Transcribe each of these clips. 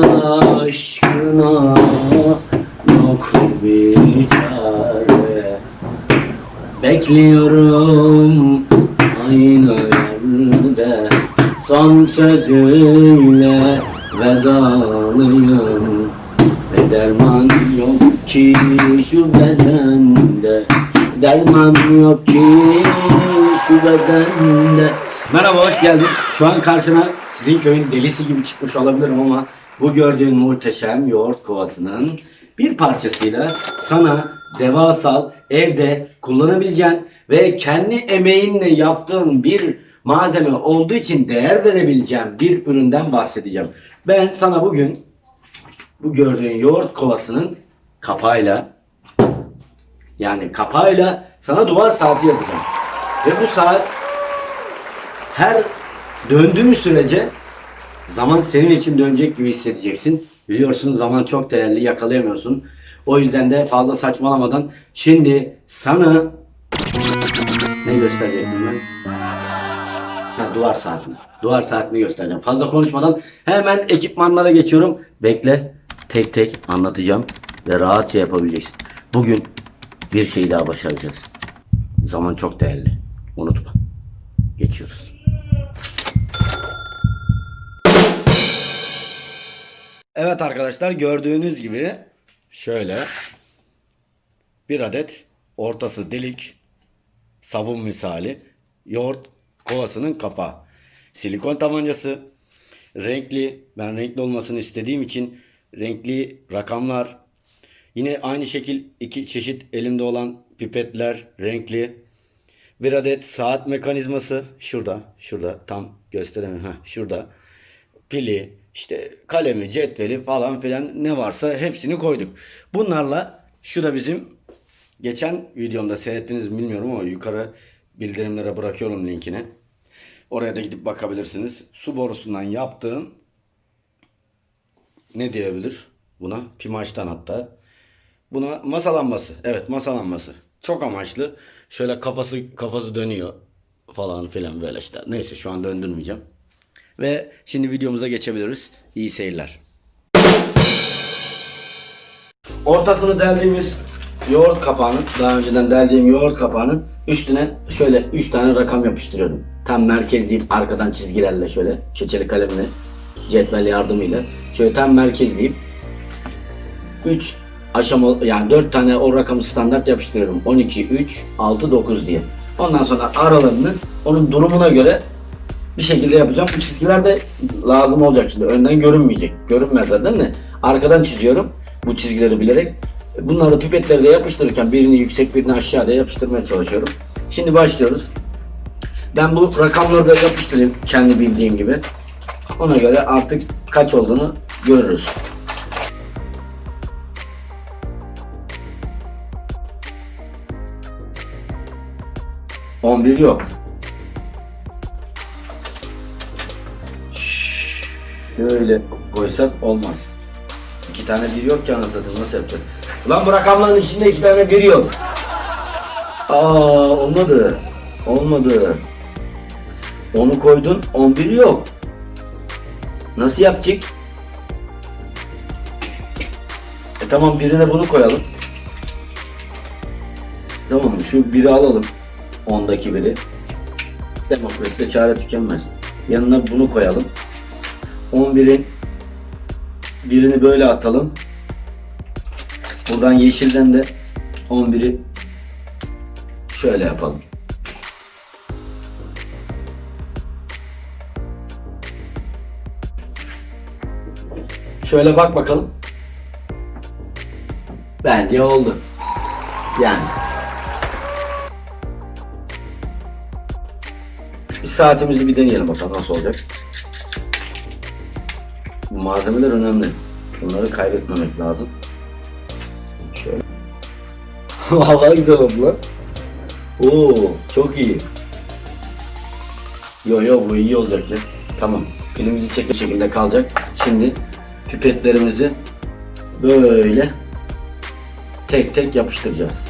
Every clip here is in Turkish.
aşkına yok bir çare. Bekliyorum aynı yerde. Son sözüyle vedalıyım. Ve derman yok ki şu bedende. Derman yok ki şu bedende. Merhaba hoş geldin. Şu an karşına sizin köyün delisi gibi çıkmış olabilirim ama bu gördüğün muhteşem yoğurt kovasının bir parçasıyla sana devasal evde kullanabileceğin ve kendi emeğinle yaptığın bir malzeme olduğu için değer verebileceğin bir üründen bahsedeceğim. Ben sana bugün bu gördüğün yoğurt kovasının kapağıyla yani kapağıyla sana duvar saati yapacağım. Ve bu saat her döndüğü sürece zaman senin için dönecek gibi hissedeceksin. Biliyorsun zaman çok değerli yakalayamıyorsun. O yüzden de fazla saçmalamadan şimdi sana ne gösterecektim ben? Ha, duvar saatini. Duvar saatini göstereceğim. Fazla konuşmadan hemen ekipmanlara geçiyorum. Bekle. Tek tek anlatacağım ve rahatça yapabileceksin. Bugün bir şey daha başaracağız. Zaman çok değerli. Unutma. Geçiyoruz. Evet arkadaşlar gördüğünüz gibi şöyle bir adet ortası delik sabun misali yoğurt kovasının kapağı. Silikon tabancası renkli ben renkli olmasını istediğim için renkli rakamlar. Yine aynı şekil iki çeşit elimde olan pipetler renkli. Bir adet saat mekanizması şurada şurada tam gösteremiyorum ha şurada. Pili, işte kalemi, cetveli falan filan ne varsa hepsini koyduk. Bunlarla şu da bizim geçen videomda seyrettiniz mi bilmiyorum ama yukarı bildirimlere bırakıyorum linkini. Oraya da gidip bakabilirsiniz. Su borusundan yaptığım ne diyebilir buna? Pimaçtan hatta. Buna masa lambası. Evet masa lambası. Çok amaçlı. Şöyle kafası kafası dönüyor falan filan böyle işte. Neyse şu an döndürmeyeceğim. Ve şimdi videomuza geçebiliriz. İyi seyirler. Ortasını deldiğimiz yoğurt kapağının, daha önceden deldiğim yoğurt kapağının üstüne şöyle 3 tane rakam yapıştırıyorum. Tam merkezleyip arkadan çizgilerle şöyle keçeli kalemle cetvel yardımıyla şöyle tam merkezleyip 3 aşama yani 4 tane o rakamı standart yapıştırıyorum. 12, 3, 6, 9 diye. Ondan sonra aralarını onun durumuna göre bir şekilde yapacağım. Bu çizgiler de lazım olacak şimdi. Önden görünmeyecek. Görünmez zaten de. Arkadan çiziyorum bu çizgileri bilerek. Bunları pipetleri de yapıştırırken birini yüksek birini aşağıya yapıştırmaya çalışıyorum. Şimdi başlıyoruz. Ben bu rakamları da yapıştırayım kendi bildiğim gibi. Ona göre artık kaç olduğunu görürüz. On bir yok. Şöyle koysak olmaz. İki tane bir yok ki anasını nasıl yapacağız? Ulan bu rakamların içinde iki tane bir yok. Aa olmadı. Olmadı. Onu koydun 11 yok. Nasıl yapacak? E tamam birine bunu koyalım. Tamam şu biri alalım. Ondaki biri. Demokraside çare tükenmez. Yanına bunu koyalım. 11'in birini böyle atalım. Buradan yeşilden de 11'i şöyle yapalım. Şöyle bak bakalım. Bence oldu. Yani. Bir saatimizi bir deneyelim bakalım nasıl olacak. Bu malzemeler önemli. Bunları kaybetmemek lazım. Şöyle. Vallahi güzel oldu lan. Oo, çok iyi. Yo yo bu iyi olacak ya. Tamam. Filmimizi çekir şekilde kalacak. Şimdi pipetlerimizi böyle tek tek yapıştıracağız.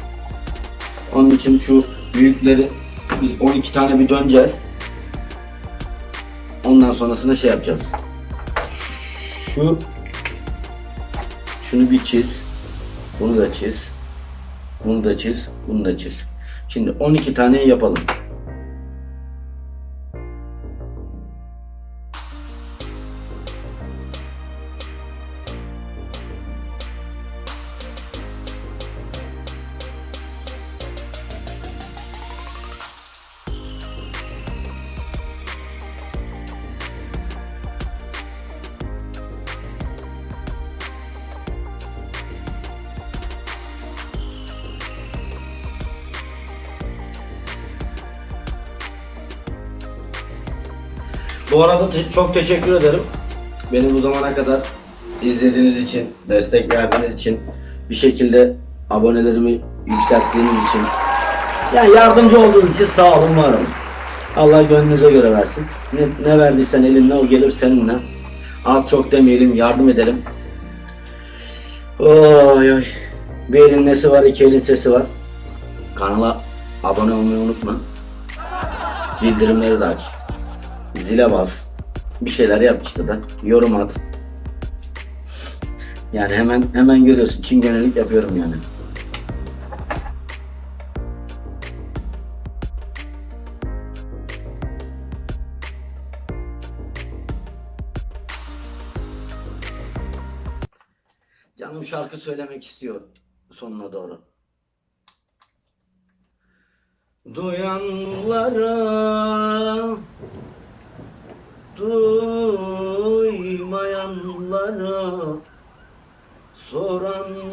Onun için şu büyükleri biz 12 tane bir döneceğiz. Ondan sonrasında şey yapacağız şu şunu bir çiz. Bunu da çiz. Bunu da çiz. Bunu da çiz. Şimdi 12 tane yapalım. Bu arada te- çok teşekkür ederim. Beni bu zamana kadar izlediğiniz için, destek verdiğiniz için, bir şekilde abonelerimi yükselttiğiniz için, yani yardımcı olduğunuz için sağ olun, var olun. Allah gönlünüze göre versin. Ne, ne verdiysen elinle o gelir seninle. Az çok demeyelim, yardım edelim. Oy oy. Bir elin nesi var, iki elin sesi var. Kanala abone olmayı unutma. Bildirimleri de aç. Zile bas. Bir şeyler yap işte de. Yorum at. Yani hemen hemen görüyorsun. Çingenelik yapıyorum yani. Canım şarkı söylemek istiyor sonuna doğru. Duyanlara duymayanlara soranlara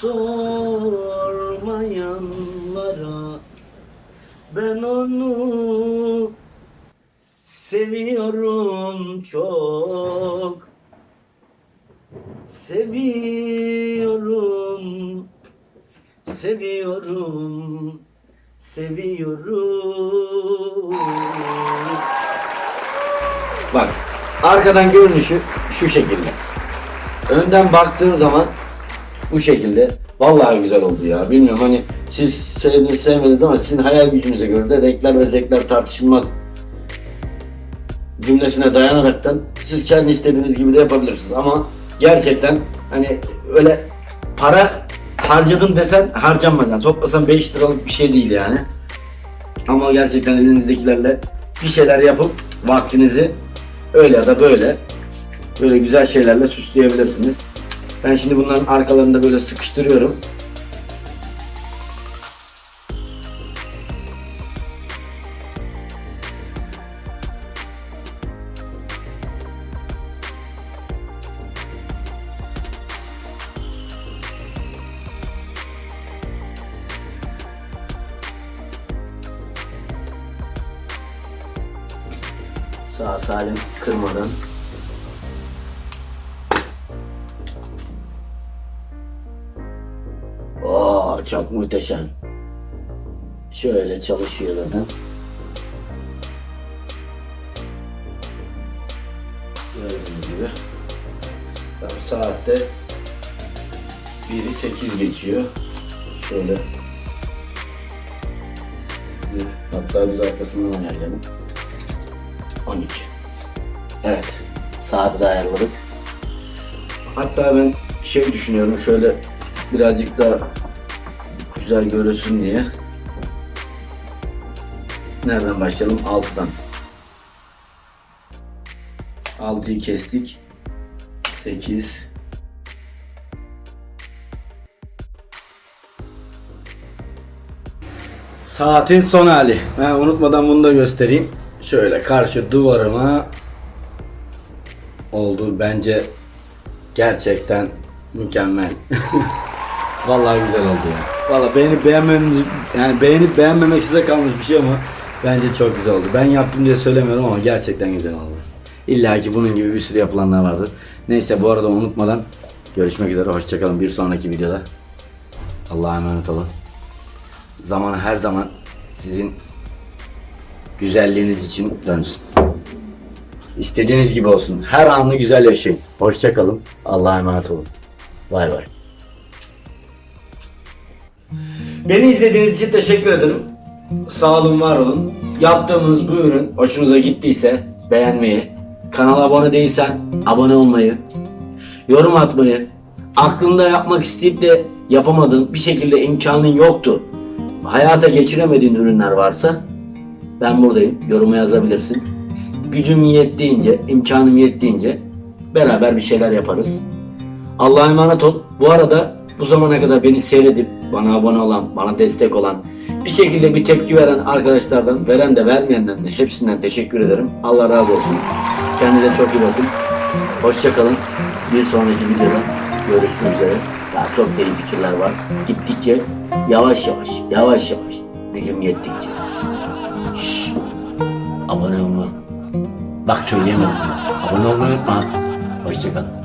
sormayanlara ben onu seviyorum çok. Seviyorum seviyorum seviyorum Bak arkadan görünüşü şu şekilde. Önden baktığın zaman bu şekilde. Vallahi güzel oldu ya. Bilmiyorum hani siz sevdiniz sevmediniz ama sizin hayal gücünüze göre de renkler ve zevkler tartışılmaz cümlesine dayanaraktan siz kendi istediğiniz gibi de yapabilirsiniz ama gerçekten hani öyle para harcadım desen harcanmaz toplasan 5 liralık bir şey değil yani ama gerçekten elinizdekilerle bir şeyler yapıp vaktinizi öyle ya da böyle böyle güzel şeylerle süsleyebilirsiniz. Ben şimdi bunların arkalarını da böyle sıkıştırıyorum. Sağ salim kırmadan. Oo, çok muhteşem. Şöyle çalışıyor zaten. Gördüğünüz gibi. Tam saatte 1'i 8 geçiyor. Şöyle. Hatta biz arkasından ayarlayalım. 12. Evet. Saati de ayarladık. Hatta ben şey düşünüyorum şöyle birazcık daha güzel görünsün diye. Nereden başlayalım? 6'dan. 6'yı kestik. 8 Saatin son hali. Ben unutmadan bunu da göstereyim. Şöyle karşı duvarıma oldu bence gerçekten mükemmel. Vallahi güzel oldu ya. Vallahi beğenip beğenmemiz yani beğenip beğenmemek size kalmış bir şey ama bence çok güzel oldu. Ben yaptım diye söylemiyorum ama gerçekten güzel oldu. İlla ki bunun gibi bir sürü yapılanlar vardır. Neyse bu arada unutmadan görüşmek üzere. Hoşçakalın bir sonraki videoda. Allah'a emanet olun. Zaman her zaman sizin güzelliğiniz için dönsün. İstediğiniz gibi olsun. Her anı güzel yaşayın. Hoşçakalın. Allah'a emanet olun. Bay bay. Beni izlediğiniz için teşekkür ederim. Sağ olun, var olun. Yaptığımız bu ürün hoşunuza gittiyse beğenmeyi, kanala abone değilsen abone olmayı, yorum atmayı, aklında yapmak isteyip de yapamadığın bir şekilde imkanın yoktu. Hayata geçiremediğin ürünler varsa ben buradayım. Yoruma yazabilirsin. Gücüm yettiğince, imkanım yettiğince beraber bir şeyler yaparız. Allah'a emanet ol. Bu arada bu zamana kadar beni seyredip bana abone olan, bana destek olan, bir şekilde bir tepki veren arkadaşlardan, veren de vermeyenden de hepsinden teşekkür ederim. Allah razı olsun. Kendinize çok iyi bakın. Hoşçakalın. Bir sonraki videoda görüşmek üzere. Daha çok deli fikirler var. Gittikçe yavaş yavaş, yavaş yavaş gücüm yettikçe. Şşş. Abone olma. Bak söyleyemedim. Abone olmayı unutma. Hoşçakalın.